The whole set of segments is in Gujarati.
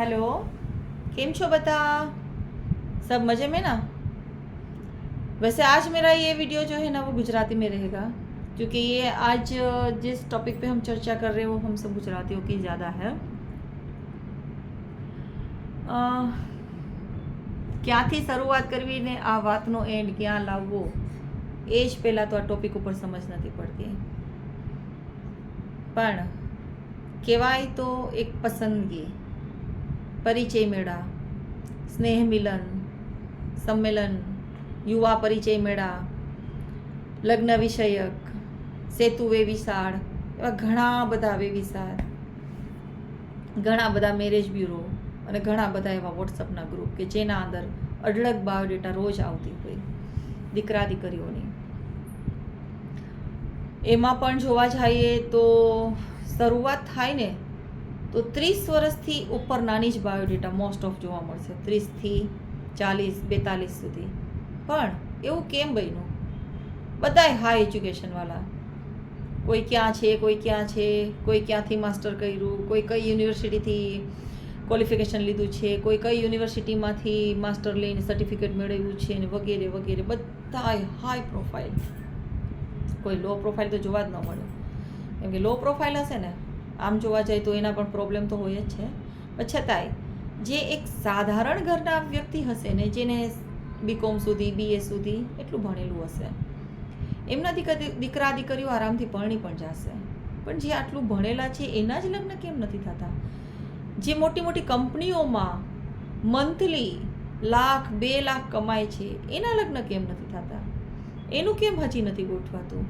हेलो केम छो बता सब मज़े में ना वैसे आज मेरा ये वीडियो जो है ना वो गुजराती में रहेगा क्योंकि ये आज जिस टॉपिक पे हम चर्चा कर रहे हैं वो हम सब गुजरातियों की ज़्यादा है અ, ક્યાંથી શરૂઆત કરવી ને આ વાતનો એન્ડ ક્યાં લાવવો એ જ પહેલાં તો આ ટોપિક ઉપર સમજ નથી પડતી પણ કહેવાય તો એક પસંદગી પરિચય મેળા, સ્નેહ મિલન, સંમેલન, યુવા પરિચય મેળા, લગ્ન વિષયક, સેતુ વેવિશાળ એવા ઘણા બધા વેવિશાળ ઘણા બધા મેરેજ બ્યુરો અને ઘણા બધા એવા વોટ્સઅપના ગ્રુપ કે જેના અંદર અઢળક બાયોડેટા રોજ આવતી હોય દીકરા દીકરીઓની. એમાં પણ જોવા જઈએ તો શરૂઆત થાય ને તો ત્રીસ વર્ષથી ઉપર નાની જ બાયોડેટા મોસ્ટ ઓફ જોવા મળશે. ત્રીસથી ચાલીસ, બેતાલીસ સુધી. પણ એવું કેમ બન્યું? બધાય હાઈ એજ્યુકેશનવાળા કોઈ ક્યાં છે, કોઈ ક્યાં છે, કોઈ ક્યાંથી માસ્ટર કર્યું, કોઈ કઈ યુનિવર્સિટીથી ક્વોલિફિકેશન લીધું છે, કોઈ કઈ યુનિવર્સિટીમાંથી માસ્ટર લઈને સર્ટિફિકેટ મેળવ્યું છે ને વગેરે વગેરે. બધાય હાઈ પ્રોફાઇલ કોઈ લો પ્રોફાઇલ તો જોવા જ ન મળે. કેમ કે લો પ્રોફાઇલ હશે ને આમ જોવા જાય તો એના પણ પ્રોબ્લેમ તો હોય જ છે. પણ છતાંય, જે એક સાધારણ ઘરના વ્યક્તિ હશે ને, જેને બીકોમ સુધી બીએ સુધી એટલું ભણેલું હશે એમના દીકરા દીકરા દીકરીઓ આરામથી પરણી પણ જશે. પણ જે આટલું ભણેલા છે, એના જ લગ્ન કેમ નથી થતા? જે મોટી મોટી કંપનીઓમાં મંથલી લાખ, બે લાખ કમાય છે, એના લગ્ન કેમ નથી થતા? એનું કેમ હજી નથી ગોઠવાતું?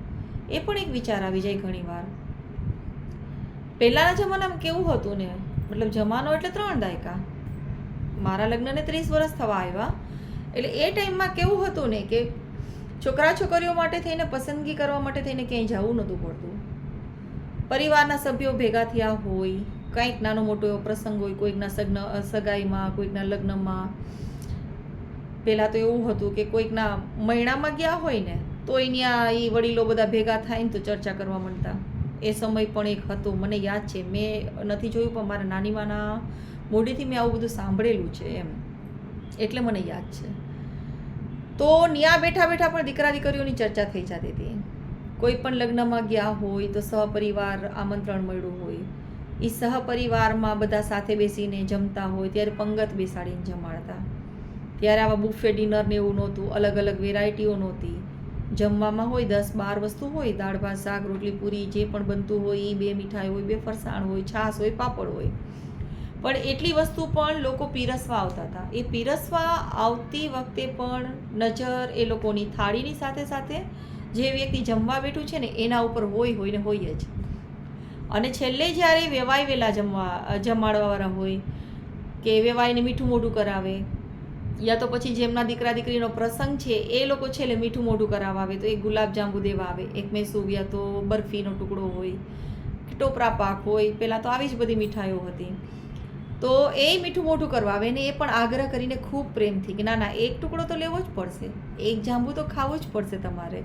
એ પણ એક વિચાર આવી જાય ઘણીવાર. પહેલાંના જમાનામાં કેવું હતું ને? મતલબ જમાનો એટલે ત્રણ દાયકા. મારા લગ્નને ત્રીસ વર્ષ થવા આવ્યા. એટલે એ ટાઈમમાં કેવું હતું ને કે છોકરા છોકરીઓ માટે થઈને પસંદગી કરવા માટે થઈને ક્યાંય જવું નહોતું પડતું. પરિવારના સભ્યો ભેગા થયા હોય, કંઈક નાનો મોટો એવો પ્રસંગ હોય, કોઈકના સગ્ન, સગાઈમાં, કોઈકના લગ્નમાં. પહેલાં તો એવું હતું કે કોઈકના મહિનામાં ગયા હોય ને, તો અહીંયા એ વડીલો બધા ભેગા થાય ને તો ચર્ચા કરવા માંડતા. એ સમય પણ એક હતો. મને યાદ છે. મેં નથી જોયું, પણ મારા નાનીમાના મોઢેથી મેં આવું બધું સાંભળેલું છે એમ. એટલે મને યાદ છે. તો ન્યા બેઠા બેઠા પણ દીકરા દીકરીઓની ચર્ચા થઈ જતી હતી. કોઈ પણ લગ્નમાં ગયા હોય તો સહપરિવાર આમંત્રણ મળ્યું હોય. એ સહપરિવારમાં બધા સાથે બેસીને જમતા હોય, ત્યારે પંગત બેસાડીને જમાડતા. ત્યારે આવા બુફે ડિનર ને એવું નહોતું. અલગ અલગ વેરાયટીઓ નહોતી. જમવામાં હોય, દસ બાર વસ્તુ હોય, દાળ, ભાત, શાક, રોટલી, પૂરી, જે પણ બનતું હોય એ બે મીઠાઈ હોય, બે ફરસાણ હોય, છાશ હોય, પાપડ હોય. પણ એટલી વસ્તુ પણ લોકો પીરસવા આવતા હતા. એ પીરસવા આવતી વખતે પણ નજર એ લોકોની થાળીની સાથે સાથે જે વ્યક્તિ જમવા બેઠું છે ને, એના ઉપર હોય હોય ને હોય જ. અને છેલ્લે જ્યારે વેવાય વેલા જમવા, જમાડવાવાળા હોય કે વેવાઈને મીઠું મોઢું કરાવે યા તો પછી જેમના દીકરા દીકરીનો પ્રસંગ છે, એ લોકો છેલ્લે મીઠું મોઢું કરાવવા આવે તો એક ગુલાબ જાંબુ દેવા આવે, એક મેસૂબ યા તો બરફીનો ટુકડો હોય, ટોપરા પાક હોય પહેલાં તો આવી જ બધી મીઠાઈઓ હતી. તો એ મીઠું મોઢું કરવા આવે ને એ પણ આગ્રહ કરીને ખૂબ પ્રેમથી કે ના ના, એક ટુકડો તો લેવો જ પડશે, એક જાંબુ તો ખાવું જ પડશે તમારે.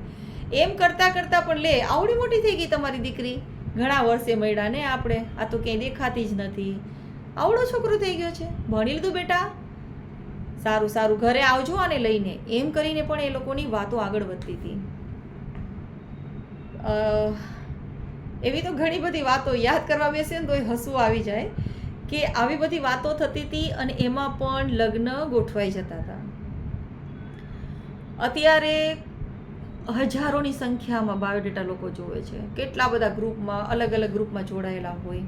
એમ કરતાં કરતાં પણ લે, આવડી મોટી થઈ ગઈ તમારી દીકરી. ઘણા વર્ષે મળ્યા ને આપણે, આ તો ક્યાંય દેખાતી જ નથી. આવડો છોકરો થઈ ગયો છે. ભણી લીધું બેટા? સારું સારું ઘરે આવજો અને લઈને. એમ કરીને પણ એ લોકોની વાતો આગળ વધતી હતી. એવી તો ઘણી બધી વાતો યાદ કરવા બેસે ને તો હસવું આવી જાય કે આવી બધી વાતો થતી હતી અને એમાં પણ લગ્ન ગોઠવાઈ જતા હતા. અત્યારે હજારોની સંખ્યામાં બાયોડેટા લોકો જોવે છે. કેટલા બધા ગ્રુપમાં, અલગ અલગ ગ્રુપમાં જોડાયેલા હોય.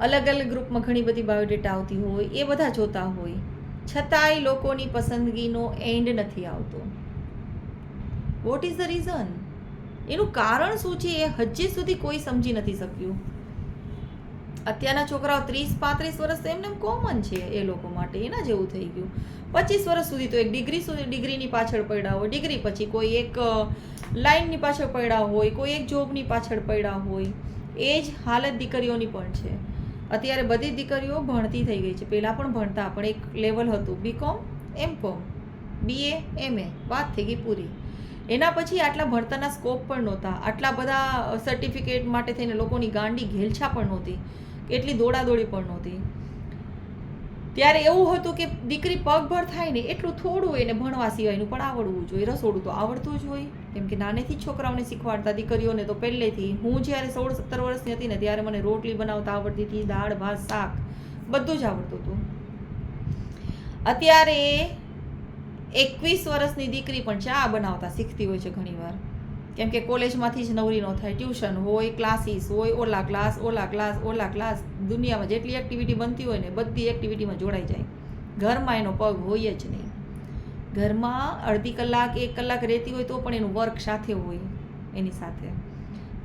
અલગ અલગ ગ્રુપમાં ઘણી બધી બાયોડેટા આવતી હોય, એ બધા જોતા હોય. છતાંય લોકોની પસંદગીનો એન્ડ નથી આવતો. વોટ ઇઝ ધ રીઝન એનું કારણ શું છે એ હજી સુધી કોઈ સમજી નથી શક્યું. અત્યારના છોકરાઓ ત્રીસ, પાંત્રીસ વર્ષ તો એમને કોમન છે એ લોકો માટે. એના જેવું થઈ ગયું. પચીસ વર્ષ સુધી તો એક ડિગ્રી સુધી ડિગ્રીની પાછળ પડ્યા હોય. ડિગ્રી પછી કોઈ એક લાઇનની પાછળ પડ્યા હોય, કોઈ એક જોબની પાછળ પડ્યા હોય. એ જ હાલત દીકરીઓની પણ છે. અત્યારે બધી દીકરીઓ ભણતી થઈ ગઈ છે. પહેલાં પણ ભણતા, પણ એક લેવલ હતું. બીકોમ એમ કોમ બીએ એમએ વાત થઈ ગઈ પૂરી. એના પછી આટલા ભણતરના સ્કોપ પણ નહોતા. આટલા બધા સર્ટિફિકેટ માટે થઈને લોકોની ગાંડી ઘેલછા પણ નહોતી. એટલી દોડાદોડી પણ નહોતી. ત્યારે એવું હતું કે દીકરી પગભર થાય ને એટલું થોડું એને ભણવા સિવાયનું પણ આવડવું જોઈએ. રસોડું તો આવડતું જ હોય. કેમ કે નાનેથી છોકરાઓને શીખવાડતા દીકરીઓને તો પહેલેથી. હું જ્યારે સોળ સત્તર વર્ષની હતી ને ત્યારે મને રોટલી બનાવતા આવડતી હતી, દાળ, ભાત, શાક બધું જ આવડતું હતું. અત્યારે એકવીસ વર્ષની દીકરી પણ ચા બનાવતા શીખતી હોય છે ઘણીવાર. કેમ કે કોલેજમાંથી જ નવરી ન થાય, ટ્યુશન હોય, ક્લાસીસ હોય, ઓલા ક્લાસ ઓલા ક્લાસ ઓલા ક્લાસ, દુનિયામાં જેટલી એક્ટિવિટી બનતી હોય ને બધી એક્ટિવિટીમાં જોડાઈ જાય. ઘરમાં એનો પગ હોય જ નહીં. ઘરમાં અડધી કલાક, એક કલાક રહેતી હોય તો પણ એનું વર્ક સાથે હોય, એની સાથે.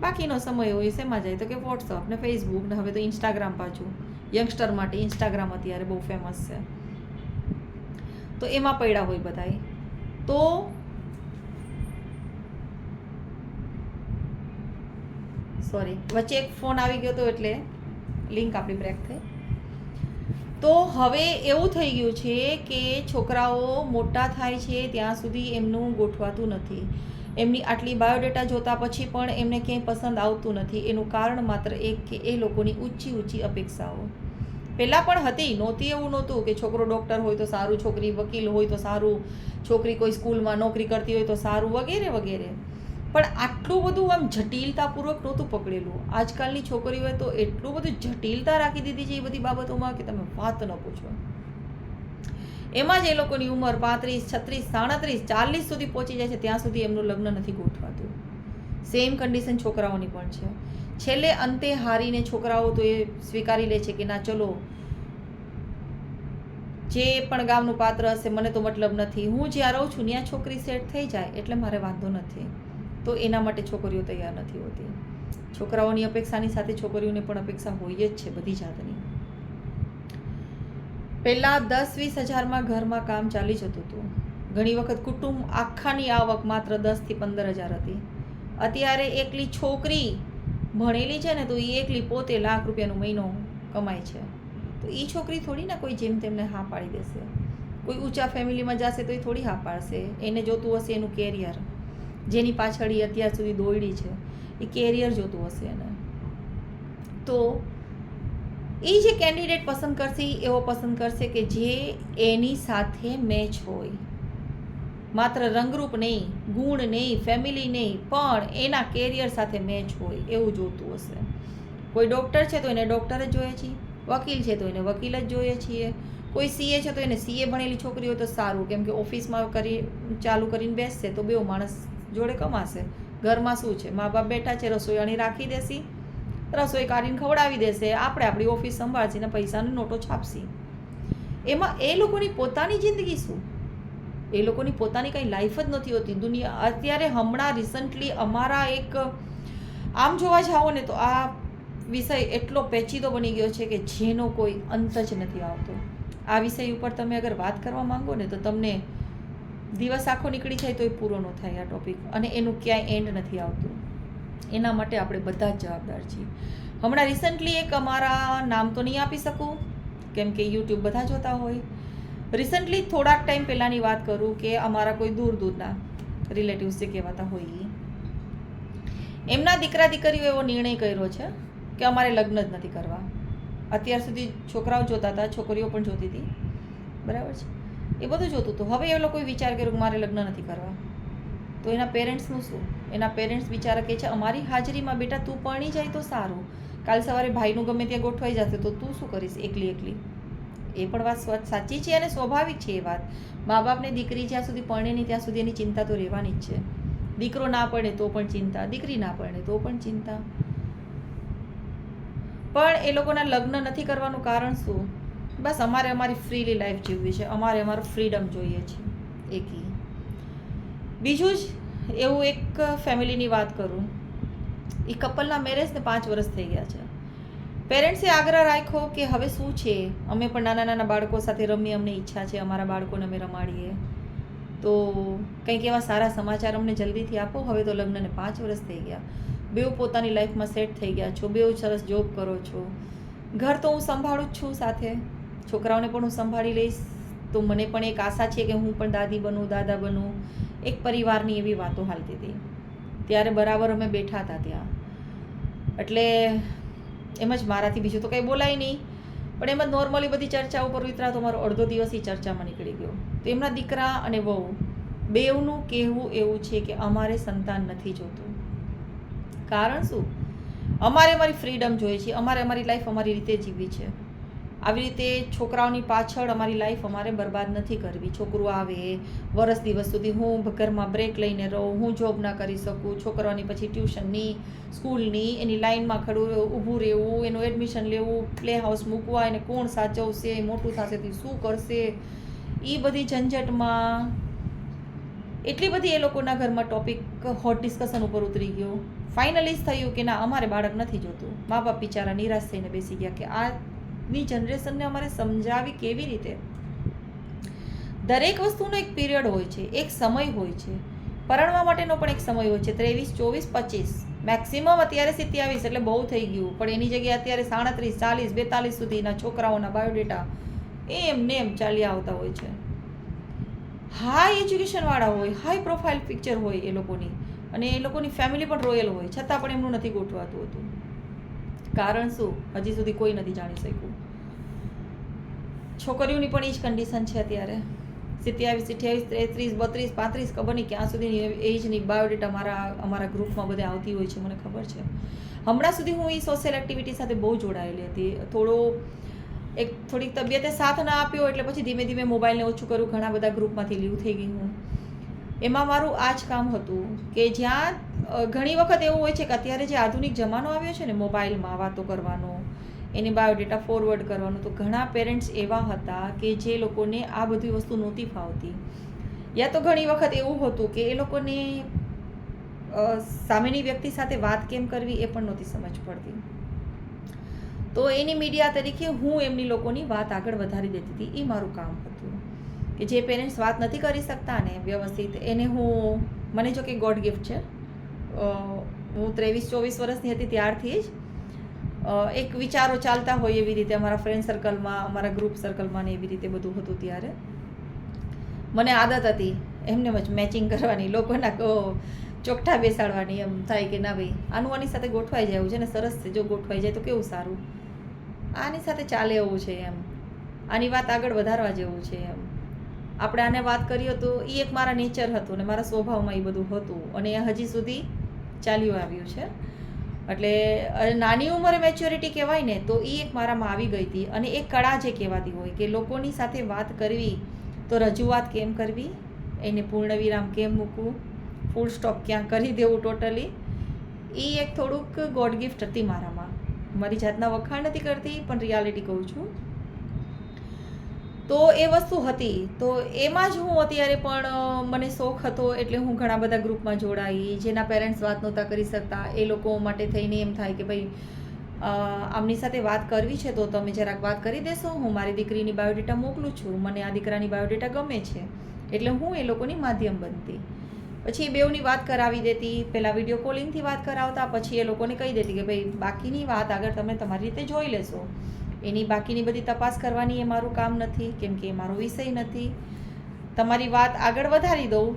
બાકીનો સમય હોય શેમાં જાય? તો કે વોટ્સઅપ ને ફેસબુક ને, હવે તો ઇન્સ્ટાગ્રામ પાછું. યંગસ્ટર માટે ઇન્સ્ટાગ્રામ અત્યારે બહુ ફેમસ છે. તો એમાં પડ્યા હોય બધાય. તો સોરી વચ્ચે એક ફોન આવી ગયો હતો એટલે લિંક આપણી બ્રેક થઈ. તો હવે એવું થઈ ગયું છે કે છોકરાઓ મોટા થાય છે ત્યાં સુધી એમનું ગોઠવાતું નથી. એમની આટલી બાયોડેટા જોતા પછી પણ એમને ક્યાંય પસંદ આવતું નથી. એનું કારણ માત્ર એક કે એ લોકોની ઊંચી ઊંચી અપેક્ષાઓ. પહેલાં પણ હતી, નહોતી એવું નહોતું કે છોકરો ડૉક્ટર હોય તો સારું, છોકરી વકીલ હોય તો સારું, છોકરી કોઈ સ્કૂલમાં નોકરી કરતી હોય તો સારું, વગેરે વગેરે. પણ આટલું બધું આમ જટિલતાપૂર્વક નહોતું પકડેલું. આજકાલની છોકરીઓએ તો એટલું બધું જટિલતા રાખી દીધી છે એ બધી બાબતોમાં કે તમે વાત ન પૂછો. એમાં જ એ લોકોની ઉંમર પાંત્રીસ, છત્રીસ, સાડત્રીસ, ચાલીસ સુધી પહોંચી જાય છે. ત્યાં સુધી એમનું લગ્ન નથી ગોઠવાતું. સેમ કન્ડિશન છોકરાઓની પણ છે. છેલ્લે અંતે હારીને છોકરાઓ તો એ સ્વીકારી લે છે કે ના, ચલો, જે પણ ગામનું પાત્ર હશે, મને તો મતલબ નથી. હું જ્યાં રહું છું, ત્યાં છોકરી સેટ થઈ જાય, એટલે મારે વાંધો નથી. તો એના માટે છોકરીઓ તૈયાર નથી હોતી. છોકરાઓની અપેક્ષાની સાથે છોકરીઓને પણ અપેક્ષા હોય જ છે બધી જાતની. પહેલાં દસ વીસ હજારમાં ઘરમાં કામ ચાલી જતું હતું. ઘણી વખત કુટુંબ આખાની આવક માત્ર દસથી પંદર હજાર હતી. અત્યારે એકલી છોકરી ભણેલી છે ને તો એ એકલી પોતે લાખ રૂપિયાનો મહિનો કમાય છે. તો એ છોકરી થોડી ના કોઈ જેમ તેમને હા પાડી દેશે. કોઈ ઊંચા ફેમિલીમાં જશે તો એ થોડી હા પાડશે. એને જોતું હશે એનું કેરિયર જેની પાછળ એ અત્યાર સુધી દોડી છે એ કેરિયર જોતું હશે એને. તો એ જે કેન્ડિડેટ પસંદ કરશે એવો પસંદ કરશે કે જે એની સાથે મેચ હોય. માત્ર રંગરૂપ નહીં, ગુણ નહીં ફેમિલી નહીં, પણ એના કેરિયર સાથે મેચ હોય, એવું જોતું હશે. કોઈ ડૉક્ટર છે તો એને ડૉક્ટર જ જોઈએ છીએ, વકીલ છે તો એને વકીલ જ જોઈએ છીએ. કોઈ સીએ છે તો એને સીએ ભણેલી છોકરી હોય તો સારું, કેમ કે ઓફિસમાં કરી, ચાલુ કરીને બેસશે તો બેઉ માણસ જોડે કમાશે. ઘરમાં શું છે? મા બાપ બેઠા છે રસોઈયાણી રાખી દેશી, રસોઈ કાઢીને ખવડાવી દેશે. આપણે આપણી ઓફિસ સંભાળશી ને પૈસાની નોટો છાપશી. એમાં એ લોકોની પોતાની જિંદગી શું? એ લોકોની પોતાની કંઈ લાઈફ જ નથી હોતી. દુનિયા અત્યારે હમણાં રિસન્ટલી અમારા એક, આમ જોવા જાઓ ને તો આ વિષય એટલો પેચીદો બની ગયો છે કે જેનો કોઈ અંત જ નથી આવતો. આ વિષય ઉપર તમે અગર વાત કરવા માંગો ને તો તમને દિવસ આખો નીકળી જાય તો એ પૂરો ન થાય આ ટોપિક અને એનું ક્યાંય એન્ડ નથી આવતું. એના માટે આપણે બધા જ જવાબદાર છીએ. હમણાં રિસન્ટલી એક અમારા નામ તો નહીં આપી શકું, કેમ કે યુટ્યુબ બધા જોતા હોય. રિસન્ટલી થોડાક ટાઈમ પહેલાંની વાત કરું કે અમારા કોઈ દૂર દૂરના રિલેટિવ્સ જે કહેવાતા હોય. એમના દીકરા દીકરીઓ એવો નિર્ણય કર્યો છે કે અમારે લગ્ન જ નથી કરવા. અત્યાર સુધી છોકરાઓ જોતા હતા, છોકરીઓ પણ જોતી હતી. બરાબર છે? એ બધું જોતું હતું. હવે એ લોકોએ વિચાર કર્યો મારે લગ્ન નથી કરવા. તો એના પેરેન્ટ્સનું શું? એના પેરેન્ટ્સ બિચારા કહે છે, અમારી હાજરીમાં બેટા તું પરણી જાય તો સારું. કાલ સવારે ભાઈનું ગમે ત્યાં ગોઠવાઈ જશે તો તું શું કરીશ? એકલી એકલી. એ પણ વાત સાચી છે અને સ્વાભાવિક છે એ વાત. મા બાપને દીકરી જ્યાં સુધી પરણે નહીં, ત્યાં સુધી એની ચિંતા તો રહેવાની જ છે. દીકરો ના પડે તો પણ ચિંતા. દીકરી ના પડે તો પણ ચિંતા. પણ એ લોકોના લગ્ન નથી કરવાનું કારણ શું? બસ અમારે અમારી ફ્રીલી લાઈફ જીવવી છે. અમારે અમારું ફ્રીડમ જોઈએ છે. એકી. બીજું જ એવું એક ફેમિલીની વાત કરું. એ કપલના મેરેજને પાંચ વર્ષ થઈ ગયા છે. પેરેન્ટ્સે આગ્રહ રાખ્યો કે હવે શું છે? અમે પણ નાના નાના બાળકો સાથે રમીએ, અમને ઈચ્છા છે અમારા બાળકોને અમે રમાડીએ. તો કંઈક એવા સારા સમાચાર અમને જલ્દીથી આપો. હવે તો લગ્નને પાંચ વર્ષ થઈ ગયા. બેઉ પોતાની લાઈફમાં સેટ થઈ ગયા છો. બેઉ સરસ જોબ કરો છો. ઘર તો હું સંભાળું જ છું સાથે. છોકરાઓને પણ હું સંભાળી લઈશ. તો મને પણ એક આશા છે કે હું પણ દાદી બનું, દાદા બનું, એક પરિવારની એવી વાતો હાલતી હતી. ત્યારે બરાબર અમે બેઠા હતા ત્યાં. એટલે એમ જ મારાથી બીજું તો કંઈ બોલાય નહીં. પણ એમ જ નોર્મલી બધી ચર્ચા ઉપર ઉતરા તો મારો અડધો દિવસ એ ચર્ચામાં નીકળી ગયો. તો એમના દીકરા અને વહુ બેવનું કહેવું એવું છે કે અમારે સંતાન નથી જોતું. કારણ શું? અમારે અમારી ફ્રીડમ જોઈએ છે. અમારે અમારી લાઈફ અમારી રીતે જીવવી છે. આવી રીતે છોકરાઓની પાછળ અમારી લાઈફ અમારે બરબાદ નથી કરવી. છોકરું આવે, વરસ દિવસ સુધી હું ઘરમાં બ્રેક લઈને રહું, હું જોબ ના કરી શકું, છોકરાઓની પછી ટ્યુશનની સ્કૂલની એની લાઈનમાં ખડું ઊભું રહેવું, એનું એડમિશન લેવું પ્લે હાઉસ મૂકવા, એને કોણ સાચવશે મોટું થશે તો શું કરશે? એ બધી ઝંઝટમાં એટલી બધી એ લોકોના ઘરમાં ટોપિક હોટ ડિસ્કશન ઉપર ઉતરી ગયો. ફાઇનલી થયું કે ના, અમારે બાળક નથી જોતું. મા બાપ બિચારા નિરાશ થઈને બેસી ગયા કે આજની જનરેશનને અમારે સમજાવી કેવી રીતે? દરેક વસ્તુનો એક પિરિયડ હોય છે, એક સમય હોય છે. પરણવા માટેનો પણ એક સમય હોય છે, ત્રેવીસ, ચોવીસ, પચીસ. મેક્સિમમ અત્યારે સિત્યાવીસ એટલે બહુ થઈ ગયું. પણ એની જગ્યાએ અત્યારે સાડત્રીસ, ચાલીસ, બેતાલીસ સુધીના છોકરાઓના બાયોડેટા એમ ને એમ ચાલ્યા આવતા હોય છે. હાઈ એજ્યુકેશનવાળા હોય હાઈ પ્રોફાઇલ પિક્ચર હોય એ લોકોની. અને એ લોકોની ફેમિલી પણ રોયલ હોય, છતાં પણ એમનું નથી ગોઠવાતું હતું. કારણ શું? હજી સુધી કોઈ નથી જાણી શક્યું. છોકરીઓની પણ એ જ કન્ડિશન છે અત્યારે. સિત્યાવીસ, અઠ્યાવીસ તેત્રીસ બત્રીસ, પાંત્રીસ ખબર નહીં ક્યાં સુધીની એજની બાયોડેટા મારા અમારા ગ્રુપમાં બધે આવતી હોય છે, મને ખબર છે. હમણાં સુધી હું એ સોશિયલ એક્ટિવિટી સાથે બહુ જોડાયેલી હતી. થોડો એક થોડીક તબિયતે સાથ ના આપ્યો એટલે પછી ધીમે ધીમે મોબાઈલને ઓછું કરું, ઘણા બધા ગ્રુપમાંથી લીવ થઈ ગઈ હું. એમાં મારું આ જ કામ હતું કે જ્યાં ઘણી વખત એવું હોય છે કે અત્યારે જે આધુનિક જમાનો આવ્યો છે ને મોબાઈલમાં વાતો કરવાનો એની બાયોડેટા ફોરવર્ડ કરવાનું. તો ઘણા પેરેન્ટ્સ એવા હતા કે જે લોકોને આ બધી વસ્તુ નહોતી ફાવતી. યા તો ઘણી વખત એવું હતું કે એ લોકોને સામેની વ્યક્તિ સાથે વાત કેમ કરવી એ પણ નહોતી સમજ પડતી. તો એની મીડિયા તરીકે હું એમની લોકોની વાત આગળ વધારી દેતી હતી. એ મારું કામ હતું કે જે પેરેન્ટ્સ વાત નથી કરી શકતા ને વ્યવસ્થિત એને હું, મને જો કે ગોડ ગિફ્ટ છે. હું ત્રેવીસ ચોવીસ વર્ષની હતી ત્યારથી જ એક વિચારો ચાલતા હોય એવી રીતે અમારા ફ્રેન્ડ સર્કલમાં અમારા ગ્રુપ સર્કલમાં ને એવી રીતે બધું હતું ત્યારે. મને આદત હતી એમને જ મેચિંગ કરવાની, લોકોના ચોકઠા બેસાડવાની એમ થાય કે ના ભાઈ, આનું આની સાથે ગોઠવાઈ જાય છે ને, સરસ છે, જો ગોઠવાઈ જાય તો કેવું સારું? આની સાથે ચાલે એવું છે એમ. આની વાત આગળ વધારવા જેવું છે એમ. આપણે આને વાત કરીએ તો એ એક મારા નેચર હતું ને, મારા સ્વભાવમાં એ બધું હતું. અને એ હજી સુધી ચાલ્યું આવ્યું છે. એટલે નાની ઉંમરે મેચ્યોરિટી કહેવાય ને, તો એ એક મારામાં આવી ગઈ હતી. અને એક કળા જે કહેવાતી હોય, કે લોકોની સાથે વાત કરવી, તો રજૂઆત કેમ કરવી? એને પૂર્ણ વિરામ કેમ મૂકવું? ફૂલ સ્ટોપ ક્યાં કરી દેવું ટોટલી એ એક થોડુંક ગોડ ગિફ્ટ હતી મારામાં. મારી જાતના વખાણ નથી કરતી, પણ રિયાલિટી કહું છું. તો એ વસ્તુ હતી. તો એમાં જ હું અત્યારે પણ મને શોખ હતો એટલે હું ઘણા બધા ગ્રુપમાં જોડાઈ, જેના પેરેન્ટ્સ વાત નહોતા કરી શકતા. એ લોકો માટે થઈને એમ થાય કે ભાઈ આમની સાથે વાત કરવી છે તો તમે જરાક વાત કરી દેશો. હું મારી દીકરીની બાયોડેટા મોકલું છું. મને આ દીકરાની બાયોડેટા ગમે છે. એટલે હું એ લોકોની માધ્યમ બનતી. પછી એ બેઉની વાત કરાવી દેતી. પહેલાં વીડિયો કોલિંગથી વાત કરાવતા. પછી એ લોકોને કહી દેતી કે ભાઈ, બાકીની વાત આગળ તમે તમારી રીતે જોઈ લેશો. એની બાકીની બધી તપાસ કરવાની એ મારું કામ નથી, કેમ કે એ મારો વિષય નથી. તમારી વાત આગળ વધારી દઉં,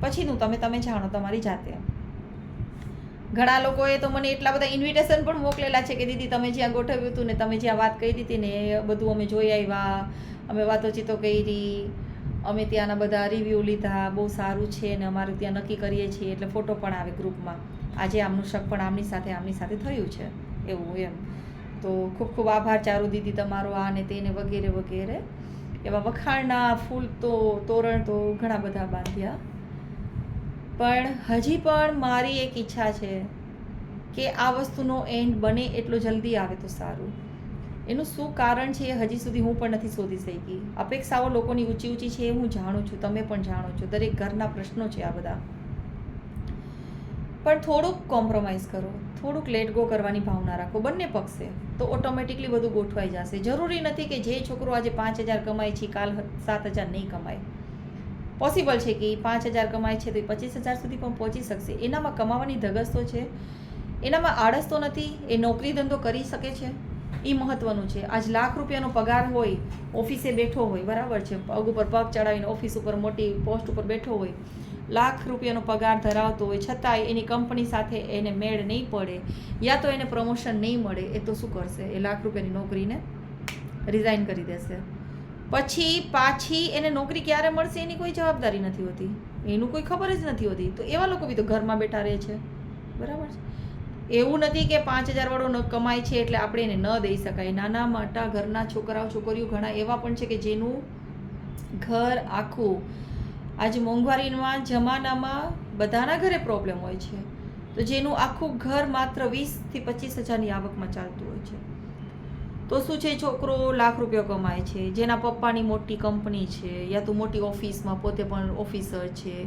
પછીનું તમે તમે જાણો તમારી જાતે. ઘણા લોકોએ તો મને એટલા બધા ઇન્વિટેશન પણ મોકલેલા છે કે, દીદી, તમે જ્યાં ગોઠવ્યું હતું ને તમે જ્યાં વાત કહી દીધી ને એ બધું અમે જોઈ આવ્યા, અમે વાતોચીતો કરી, અમે ત્યાંના બધા રિવ્યૂ લીધા, બહુ સારું છે ને અમારું ત્યાં નક્કી કરીએ છીએ. એટલે ફોટો પણ આવે ગ્રુપમાં આજે આમનું શક પણ આમની સાથે આમની સાથે થયું છે. એવું એમ. તો ખૂબ ખૂબ આભાર ચારુ દીદી તમારો આ ને તેને વગેરે વગેરે. એવા વખાણના ફૂલ તો તોરણ તો ઘણા બધા બાંધ્યા. પણ હજી પણ મારી એક ઈચ્છા છે કે આ વસ્તુનો એન્ડ બને એટલો જલ્દી આવે તો સારું. એનું શું કારણ છે હજી સુધી હું પણ નથી શોધી શકી. અપેક્ષાઓ લોકોની ઊંચી ઊંચી છે એ હું જાણું છું, તમે પણ જાણો છો. દરેક ઘરના પ્રશ્નો છે આ બધા. પણ થોડુંક કોમ્પ્રોમાઇઝ કરો. થોડુંક લેટ ગો કરવાની ભાવના રાખો, બંને પક્ષે, તો ઓટોમેટિકલી બધું ગોઠવાઈ જશે. જરૂરી નથી કે જે છોકરો આજે પાંચ હજાર કમાય છે, કાલ સાત હજાર નહીં કમાય. પોસિબલ છે કે એ પાંચ હજાર કમાય છે, તો એ પચીસ હજાર સુધી પણ પહોંચી શકશે. એનામાં કમાવાની ધગસ તો છે. એનામાં આળસ તો નથી. એ નોકરી ધંધો કરી શકે છે. એ મહત્વનું છે. આજ લાખ રૂપિયાનો પગાર હોય, ઓફિસે બેઠો હોય, બરાબર છે. પગ ઉપર પગ ચડાવીને ઓફિસ ઉપર મોટી પોસ્ટ ઉપર બેઠો હોય લાખ રૂપિયાનો પગાર ધરાવતો હોય છતાંય એની કંપની સાથે એને મેળ નહીં પડે યા તો એને પ્રમોશન નહીં મળે, એ તો શું કરશે? એ લાખ રૂપિયાની નોકરીને રિઝાઇન કરી દેશે. પછી પાછી એને નોકરી ક્યારે મળશે એની કોઈ જવાબદારી નથી હોતી. એનું કોઈ ખબર જ નથી હોતી. તો એવા લોકો બી તો ઘરમાં બેઠા રહે છે. બરાબર છે? એવું નથી કે પાંચ હજાર વાળો કમાય છે એટલે આપણે એને ન દઈ શકાય. નાના, મોટા, ઘરના છોકરાઓ, છોકરીઓ ઘણા એવા પણ છે કે જેનું ઘર આખું આજે મોંઘવારીમાં જમાનામાં બધાના ઘરે પ્રોબ્લેમ હોય છે. તો જેનું આખું ઘર માત્ર વીસથી પચીસ હજારની આવકમાં ચાલતું હોય છે. તો શું છે છોકરો લાખ રૂપિયા કમાય છે? જેના પપ્પાની મોટી કંપની છે યા તો મોટી ઓફિસમાં પોતે પણ ઓફિસર છે.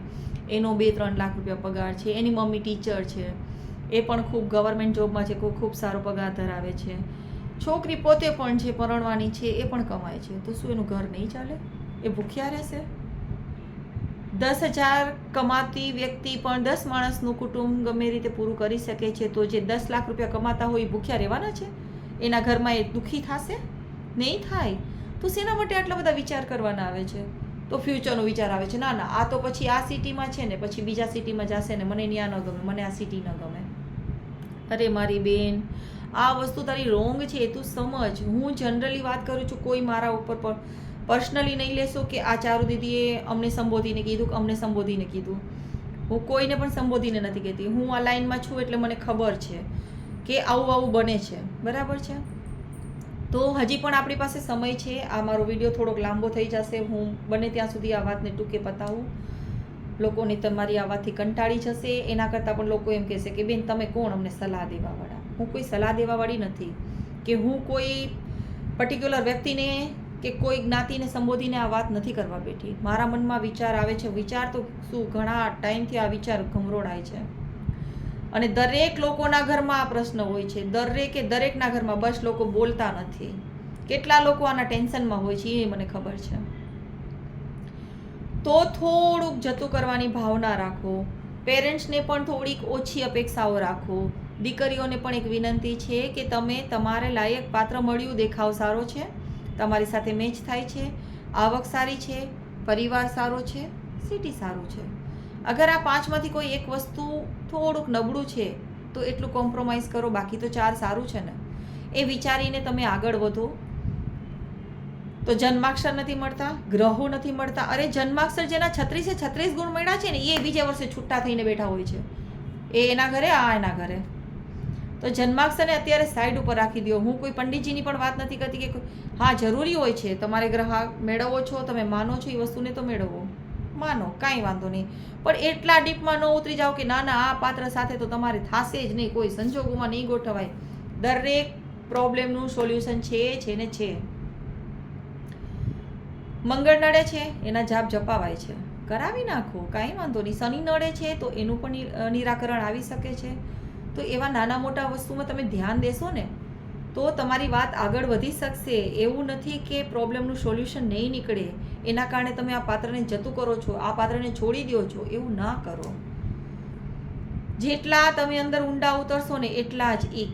એનો બે ત્રણ લાખ રૂપિયા પગાર છે. એની મમ્મી ટીચર છે. એ પણ ખૂબ ગવર્મેન્ટ જોબમાં છે, ખૂબ સારો પગાર ધરાવે છે. છોકરી પોતે પણ છે પરણવાની છે એ પણ કમાય છે. તો શું એનું ઘર નહીં ચાલે? એ ભૂખ્યા રહેશે? દસ હજાર કમાતી વ્યક્તિ પણ દસ માણસનું કુટુંબ ગમે રીતે પૂરું કરી શકે છે, તો જે દસ લાખ રૂપિયા કમાતા હોય એ ભૂખ્યા રહેવાના છે? એના ઘરમાં એ દુઃખી થશે? નહીં થાય. તો શેના માટે આટલા બધા વિચાર કરવાના આવે છે? તો ફ્યુચરનો વિચાર આવે છે, ના ના, આ તો પછી આ સિટીમાં છે ને, પછી બીજા સિટીમાં જશે ને, મને ત્યાં ન ગમે, મને આ સિટી ન ગમે. અરે, મારી બેન, આ વસ્તુ તારી રોંગ છે, એ તું સમજ. હું જનરલી વાત કરું છું કોઈ મારા ઉપર પર પર્સનલી નહીં લેશો કે આ ચારુ દીદીએ અમને સંબોધીને કીધું કે અમને સંબોધીને કીધું. હું કોઈને પણ સંબોધીને નથી કહેતી. હું આ લાઈનમાં છું એટલે મને ખબર છે કે આવું આવું બને છે. બરાબર છે? તો હજી પણ આપણી પાસે સમય છે. આ મારો વીડિયો થોડોક લાંબો થઈ જશે. હું બને ત્યાં સુધી આ વાતને ટૂંકે પતાવું. લોકોને તમારી આ વાતથી કંટાળી જશે. એના કરતાં પણ લોકો એમ કહેશે કે, બેન, તમે કોણ? અમને સલાહ દેવાવાળા. હું કોઈ સલાહ દેવાવાળી નથી. કે હું કોઈ પર્ટિક્યુલર વ્યક્તિને કે કોઈ જ્ઞાતિને સંબોધીને આ વાત નથી કરવા બેઠી. મારા મનમાં વિચાર આવે છે, વિચાર તો શું? ઘણા ટાઈમથી આ વિચાર ઘમરોડાય છે. અને દરેક લોકોના ઘરમાં આ પ્રશ્ન હોય છે. દરેકે દરેકના ઘરમાં બસ લોકો બોલતા નથી. કેટલા લોકો આના ટેન્શનમાં હોય છે એ મને ખબર છે. તો થોડુંક જતું કરવાની ભાવના રાખો. પેરેન્ટ્સને પણ થોડીક ઓછી અપેક્ષાઓ રાખો. દીકરીઓને પણ એક વિનંતી છે કે તમે તમારે લાયક પાત્ર મળ્યું દેખાવ સારો છે. તમારી સાથે મેચ થાય છે, આવક સારી છે, પરિવાર સારો છે સિટી સારું છે. અગર આ પાંચમાંથી કોઈ એક વસ્તુ થોડુંક નબળું છે, તો એટલું કોમ્પ્રોમાઇઝ કરો, બાકી તો ચાર સારું છે ને. એ વિચારીને તમે આગળ વધો. તો જન્માક્ષર નથી મળતા, ગ્રહો નથી મળતા. અરે જન્માક્ષર જેના છત્રીસે છત્રીસ ગુણ મળ્યા છે ને, એ બીજા વર્ષે છૂટા થઈને બેઠા હોય છે. એ એના ઘરે, આ એના ઘરે. તો જન્માક્ષરને અત્યારે સાઈડ ઉપર રાખી દો હું કોઈ પંડિતજીની પણ વાત નથી કરતી કે હા, જરૂરી હોય છે. તમારે ગ્રાહક મેળવવો છો, તમે માનો છો એ વસ્તુને તો મેળવો. માનો, કાંઈ વાંધો નહીં. પણ એટલા ડીપમાં ન ઉતરી જાઓ કે ના ના, આ પાત્ર સાથે તો તમારે થાશે જ નહીં. કોઈ સંજોગોમાં નહીં ગોઠવાય. દરેક પ્રોબ્લેમનું સોલ્યુશન છે છે ને છે. મંગળ નડે છે, એના જાપ જપાવાય છે. કરાવી નાખો, કાંઈ વાંધો નહીં. શનિ નડે છે, તો એનું પણ નિરાકરણ આવી શકે છે. તો એવા નાના મોટા વસ્તુમાં તમે ધ્યાન દેશો ને, તો તમારી વાત આગળ વધી શકશે. એવું નથી કે પ્રોબ્લેમનું સોલ્યુશન નહીં નીકળે. એના કારણે તમે આ પાત્રને જતું કરો છો, આ પાત્રને છોડી દો છો, એવું ના કરો. જેટલા તમે અંદર ઊંડા ઉતરશો ને એટલા જ એ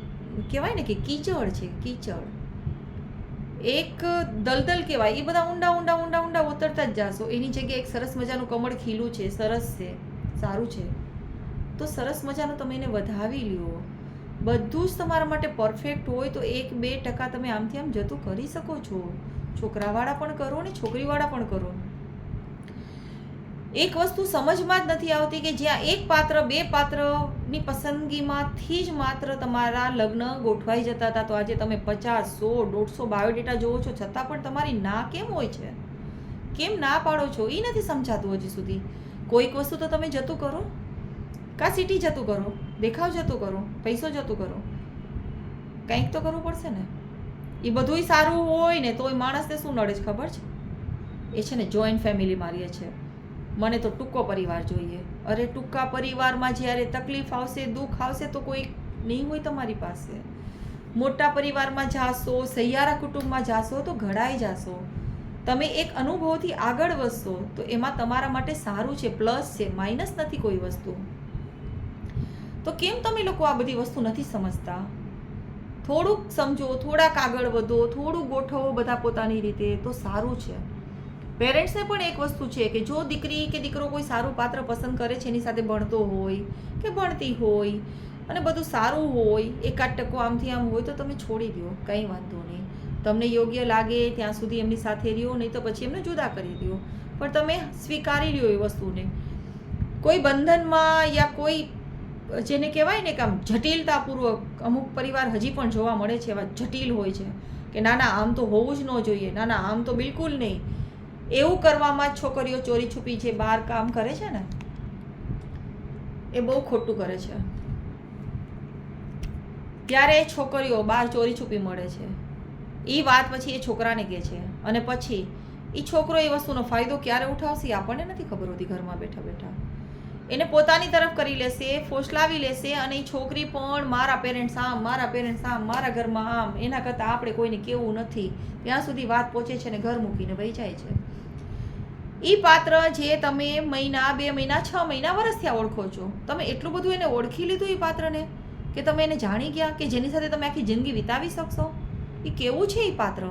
કહેવાય ને કે કીચડ છે, કીચડ. એક દલદલ કહેવાય, એ બધા ઊંડા ઊંડા ઊંડા ઊંડા ઉતરતા જ જાશો. એની જગ્યાએ એક સરસ મજાનું કમળ ખીલું છે, સરસ છે, સારું છે. તો સરસ મજાનું તમે એને વધાવી લ્યો. બધું જ તમારા માટે પરફેક્ટ હોય તો એક બે ટકા તમે આમથી આમ જતું કરી શકો છો. છોકરાવાળા પણ કરો ને છોકરીવાળા પણ કરો. એક વસ્તુ સમજમાં જ નથી આવતી કે જ્યાં એક પાત્ર બે પાત્રની પસંદગીમાંથી જ માત્ર તમારા લગ્ન ગોઠવાઈ જતા હતા, તો આજે તમે પચાસ, સો, દોઢસો બાયોડેટા જોવો છો, છતાં પણ તમારી ના કેમ હોય છે? કેમ ના પાડો છો? એ નથી સમજાતું હજી સુધી. કોઈક વસ્તુ તો તમે જતું કરો. કા સિટી જતું કરો? દેખાવ જતું કરો? પૈસો જતું કરો? કંઈક તો કરવું પડશે ને. એ બધુંય સારું હોય ને એ માણસને શું નડે છે ખબર છે? એ છે ને જોઈન્ટ ફેમિલી મારીએ છે. મને તો ટૂંકો પરિવાર જોઈએ. અરે ટૂંકા પરિવારમાં જ્યારે તકલીફ આવશે, દુઃખ આવશે તો કોઈ નહીં હોય તમારી પાસે. મોટા પરિવારમાં જાશો, સહિયારા કુટુંબમાં જાશો તો ઘડાઈ જાશો. તમે એક અનુભવથી આગળ વધશો તો એમાં તમારા માટે સારું છે, પ્લસ છે, માઇનસ નથી કોઈ વસ્તુ. તો કેમ તમે લોકો આ બધી વસ્તુ નથી સમજતા? થોડુંક સમજો થોડાક આગળ વધો, થોડું ગોઠવો બધા પોતાની રીતે, તો સારું છે. પેરેન્ટ્સને પણ એક વસ્તુ છે કે જો દીકરી કે દીકરો કોઈ સારું પાત્ર પસંદ કરે છે, એની સાથે ભણતો હોય કે ભણતી હોય અને બધું સારું હોય, એકાદ ટકો આમથી આમ હોય, તો તમે છોડી દો, કંઈ વાંધો નહીં. તમને યોગ્ય લાગે, ત્યાં સુધી એમની સાથે રહ્યો, નહીં તો પછી એમને જુદા કરી દો. પણ તમે સ્વીકારી લ્યો એ વસ્તુને. કોઈ બંધનમાં યા કોઈ જેને કહેવાય ને કે આમ જટિલતાપૂર્વક અમુક પરિવાર હજી પણ જોવા મળે છે એવા જટિલ હોય છે કે ના ના આમ તો હોવું જ ન જોઈએ ના ના આમ તો બિલકુલ નહીં. એવું કરવામાં જ છોકરીઓ ચોરી છુપી જે બહાર કામ કરે છે ને, એ બહુ ખોટું કરે છે. ત્યારે એ છોકરીઓ બહાર ચોરી છુપી મળે છે. એ વાત પછી એ છોકરાને કહે છે. અને પછી એ છોકરો એ વસ્તુનો ફાયદો ક્યારે ઉઠાવશે આપણને નથી ખબર હોતી ઘરમાં બેઠા બેઠા. એને પોતાની તરફ કરી લેશે, ફોસલાવી લેશે અને એ છોકરી પણ મારા પેરેન્ટ્સ આમ, મારા પેરેન્ટ્સ આમ, મારા ઘરમાં આમ, એના કરતાં આપણે કોઈને કેવું નથી. ત્યાં સુધી વાત પહોંચે છે ને ઘર મૂકીને વહી જાય છે. એ પાત્ર જે તમે મહિના, બે મહિના, છ મહિના વર્ષથી આ ઓળખો છો, તમે એટલું બધું એને ઓળખી લીધું એ પાત્રને કે તમે એને જાણી ગયા કે જેની સાથે તમે આખી જિંદગી વિતાવી શકશો? એ કેવું છે એ પાત્ર?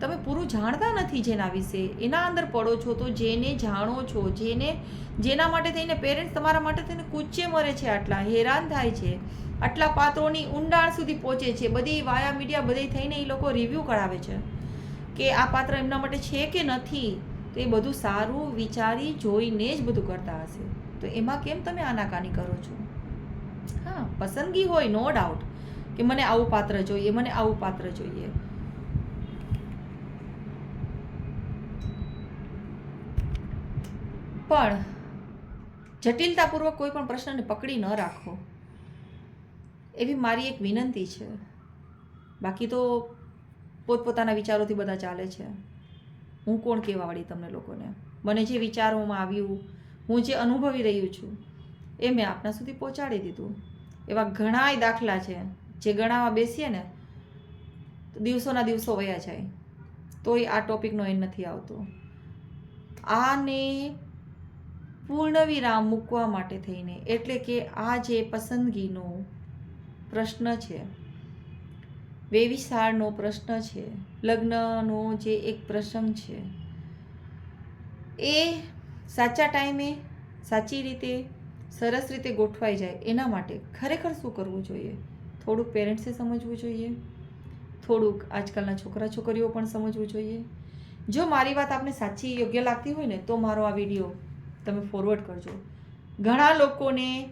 તમે પૂરું જાણતા નથી જેના વિશે. એના અંદર પડો છો તો જેને જાણો છો, જેને, જેના માટે થઈને પેરેન્ટ્સ તમારા માટે થઈને કૂચે મરે છે આટલા, હેરાન થાય છે. આટલા પાત્રોની ઊંડાણ સુધી પહોંચે છે. બધી વાયા મીડિયા બધી થઈને એ લોકો રિવ્યૂ કરાવે છે કે આ પાત્ર એમના માટે છે કે નથી? તો એ બધું સારું વિચારી જોઈને જ બધું કરતા હશે. તો એમાં કેમ તમે આનાકાની કરો છો? હા, પસંદગી હોય નો ડાઉટ કે મને આવું પાત્ર જોઈએ, મને આવું પાત્ર જોઈએ. પણ જટિલતાપૂર્વક કોઈ પણ પ્રશ્નને પકડી ન રાખો. એવી મારી એક વિનંતી છે. બાકી તો પોતપોતાના વિચારોથી બધા ચાલે છે. હું કોણ કહેવાવાળી તમને લોકોને? મને જે વિચારોમાં આવ્યું, હું જે અનુભવી રહ્યું છું, એ મેં આપના સુધી પહોંચાડી દીધું. એવા ઘણાય દાખલા છે, જે ગણાવા બેસીએ ને, તો દિવસોના દિવસો વયા જાય. તોય આ ટોપિકનો એન્ડ નથી આવતો. આને પૂર્ણ વિરામ મૂકવા માટે થઈને, એટલે કે આ જે પસંદગીનો પ્રશ્ન છે વેવિસાળનો પ્રશ્ન છે, લગ્નનો જે એક પ્રસંગ છે, એ સાચા ટાઈમે સાચી રીતે, સરસ રીતે ગોઠવાઈ જાય, એના માટે ખરેખર શું કરવું જોઈએ? થોડુંક પેરેન્ટ્સે સમજવું જોઈએ. થોડુંક આજકાલના છોકરા છોકરીઓ પણ સમજવું જોઈએ. જો મારી વાત આપને સાચી, યોગ્ય લાગતી હોય ને, તો મારો આ વીડિયો તમે ફોરવર્ડ કરજો. ઘણા લોકોને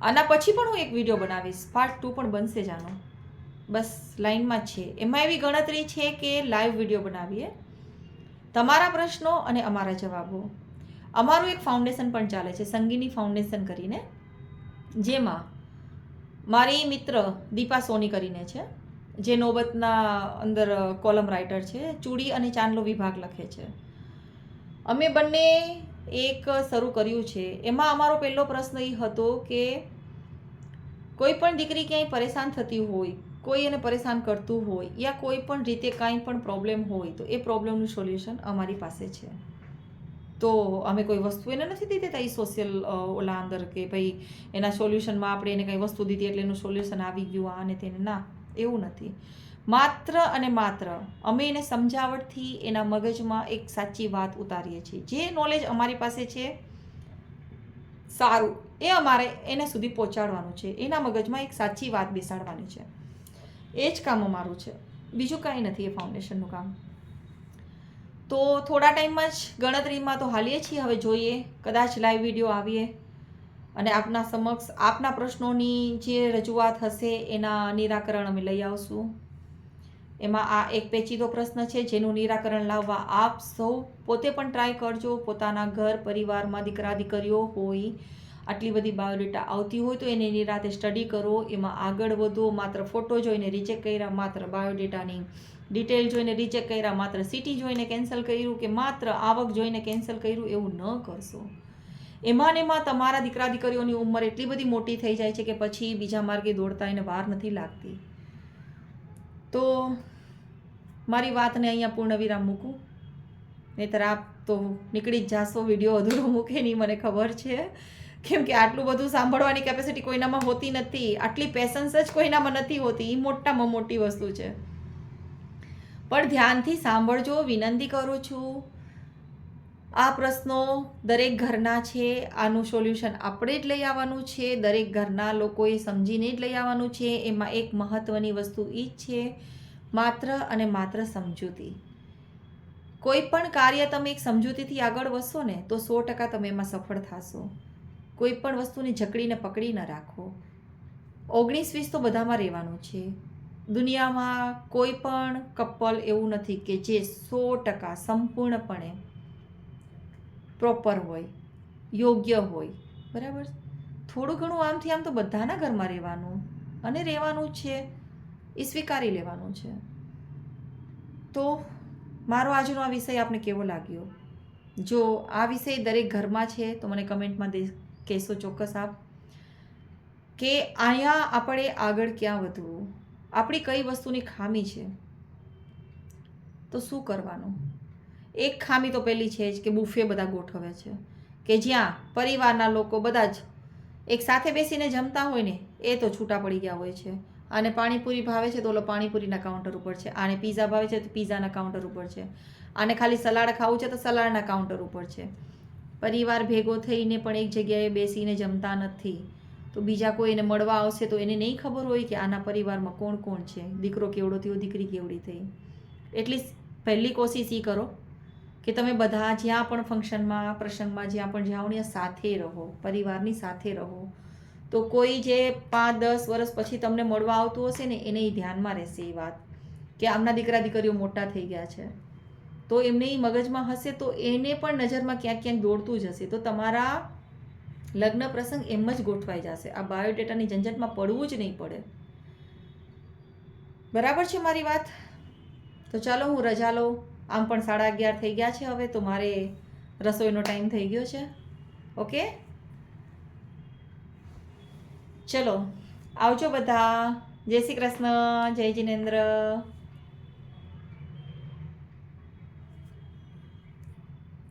આના પછી પણ હું એક વીડિયો બનાવીશ. પાર્ટ ટુ પણ બનશે જ આનો બસ, લાઈનમાં જ છે. એમાં એવી ગણતરી છે કે લાઈવ વીડિયો બનાવીએ. તમારા પ્રશ્નો અને અમારા જવાબો. અમારું એક ફાઉન્ડેશન પણ ચાલે છે, સંગીની ફાઉન્ડેશન કરીને. જેમાં મારી મિત્ર દીપા સોની કરીને છે, જે નોબતના અંદર કોલમ રાઇટર છે, ચૂડી અને ચાંદલો વિભાગ લખે છે. અમે બંને એક શરૂ કર્યું છે. એમાં અમારો પહેલો પ્રશ્ન એ હતો કે કોઈ પણ દીકરી ક્યાંય પરેશાન થતી હોય, કોઈ એને પરેશાન કરતું હોય યા કોઈ પણ રીતે કાંઈ પણ પ્રોબ્લેમ હોય, તો એ પ્રોબ્લેમનું સોલ્યુશન અમારી પાસે છે. તો અમે કોઈ વસ્તુ એને નથી દીધી ત્યાં સોશિયલ ઓલા અંદર કે ભાઈ એના સોલ્યુશનમાં આપણે એને કંઈ વસ્તુ દીધી એટલે એનું સોલ્યુશન આવી ગયું આ અને તેને. ના, એવું નથી. માત્ર અને માત્ર અમે એને સમજાવટથી એના મગજમાં એક સાચી વાત ઉતારીએ છીએ. જે નોલેજ અમારી પાસે છે, સારું. એ અમારે એને સુધી પહોંચાડવાનું છે. એના મગજમાં એક સાચી વાત બેસાડવાની છે. એ જ કામ અમારું છે. બીજું કાંઈ નથી એ ફાઉન્ડેશનનું કામ. તો થોડા ટાઈમમાં જ ગણતરીમાં તો હાલીએ છીએ. હવે જોઈએ. કદાચ લાઈવ વીડિયો આવીએ. અને આપના સમક્ષ આપના પ્રશ્નોની જે રજૂઆત હશે એના નિરાકરણ અમે લઈ આવશું. એમાં આ એક પેચીદો પ્રશ્ન છે, જેનું નિરાકરણ લાવવા આપ સૌ પોતે પણ ટ્રાય કરજો. પોતાના ઘર, પરિવારમાં દીકરા, દીકરીઓ હોય, આટલી બધી બાયોડેટા આવતી હોય તો એને નિરાતે સ્ટડી કરો. એમાં આગળ વધો, માત્ર ફોટો જોઈને રિજેક્ટ કર્યા, માત્ર બાયોડેટાની ડિટેલ જોઈને રિજેક્ટ કર્યા, માત્ર સિટી જોઈને કેન્સલ કર્યું કે માત્ર આવક જોઈને કેન્સલ કર્યું એવું ન કરશો. એમાં ને એમાં તમારા દીકરા, દીકરીઓની ઉંમર એટલી બધી મોટી થઈ જાય છે કે પછી બીજા માર્ગે દોડતા એને વાર નથી લાગતી. તો મારી વાતને અહીંયા પૂર્ણ વિરામ મૂકું. નહીતર આપ તો નીકળી જ જાશો, વીડિયો અધૂરો મૂકે નહીં, મને ખબર છે. કેમ કે આટલું બધું સાંભળવાની કેપેસિટી કોઈનામાં હોતી નથી. આટલી પેશન્સ જ કોઈનામાં નથી હોતી. એ મોટામાં મોટી વસ્તુ છે. પણ ધ્યાનથી સાંભળજો, વિનંતી કરું છું. આ પ્રશ્નો દરેક ઘરના છે, આનું સોલ્યુશન આપણે જ લઈ આવવાનું છે, દરેક ઘરના લોકોએ સમજીને જ લઈ આવવાનું છે, એમાં એક મહત્ત્વની વસ્તુ એ જ છે, માત્ર અને માત્ર સમજૂતી. કોઈ પણ કાર્ય તમે એક સમજૂતીથી આગળ વધશો ને, તો સો ટકા તમે એમાં સફળ થશો. કોઈ પણ વસ્તુને જકડીને પકડી ન રાખો. ઓગણીસ વીસ તો બધામાં રહેવાનું છે. દુનિયામાં કોઈ પણ કપલ એવું નથી કે જે સો ટકા સંપૂર્ણપણે પ્રોપર હોય, યોગ્ય હોય, બરાબર? થોડું ઘણું આમથી આમ તો બધાના ઘરમાં રહેવાનું અને રહેવાનું છે, એ સ્વીકારી લેવાનું છે. તો મારો આજનો આ વિષય આપને કેવો લાગ્યો? જો આ વિષય દરેક ઘરમાં છે, તો મને કમેન્ટમાં દે, કહેશો ચોક્કસ આપ, કે અહીંયા આપણે આગળ ક્યાં વધવું? આપણી કઈ વસ્તુની ખામી છે? તો શું કરવાનું? એક ખામી તો પહેલી છે જ કે બુફે બધા ગોઠવે છે. કે જ્યાં પરિવારના લોકો બધા જ એક સાથે બેસીને જમતા હોય ને, એ તો છૂટા પડી ગયા હોય છે. આને પાણીપુરી ભાવે છે તો ઓલો પાણીપુરીના કાઉન્ટર ઉપર છે. આને પીઝા ભાવે છે તો પીઝાના કાઉન્ટર ઉપર છે. આને ખાલી સલાડ ખાવું છે તો સલાડના કાઉન્ટર ઉપર છે. પરિવાર ભેગો થઈને પણ એક જગ્યાએ બેસીને જમતા નથી. તો બીજા કોઈ એને મળવા આવશે તો એને નહીં ખબર હોય કે આના પરિવારમાં કોણ કોણ છે. દીકરો કેવડો થયો, દીકરી કેવડી થઈ. એટલી પહેલી કોશિશ એ કરો. કે તમે બધા જ્યાં પણ ફંક્શનમાં પ્રસંગમાં જ્યાં પણ જાઓ ત્યાં સાથે રહો, પરિવારની સાથે રહો, તો કોઈ જે પાંચ, દસ વર્ષ પછી તમને મળવા આવતું હશે ને, એને ધ્યાનમાં રહેશે એ વાત, કે આમના દીકરા દીકરીઓ મોટા થઈ ગયા છે. તો એમને એ મગજમાં હશે તો એને પણ નજરમાં ક્યાંક ક્યાંક દોડતું જ હશે. તો તમારા લગ્ન પ્રસંગ એમ જ ગોઠવાઈ જશે. આ બાયોડેટાની ઝંઝટમાં પડવું જ નહીં પડે. બરાબર છે મારી વાત? તો ચાલો હું રજા લઉં. આમ પણ સાડા અગિયાર થઈ ગયા છે હવે, તો મારે રસોઈનો ટાઈમ થઈ ગયો છે. ઓકે? ચલો, આવજો બધા. જય શ્રી કૃષ્ણ, જય જિનેન્દ્ર.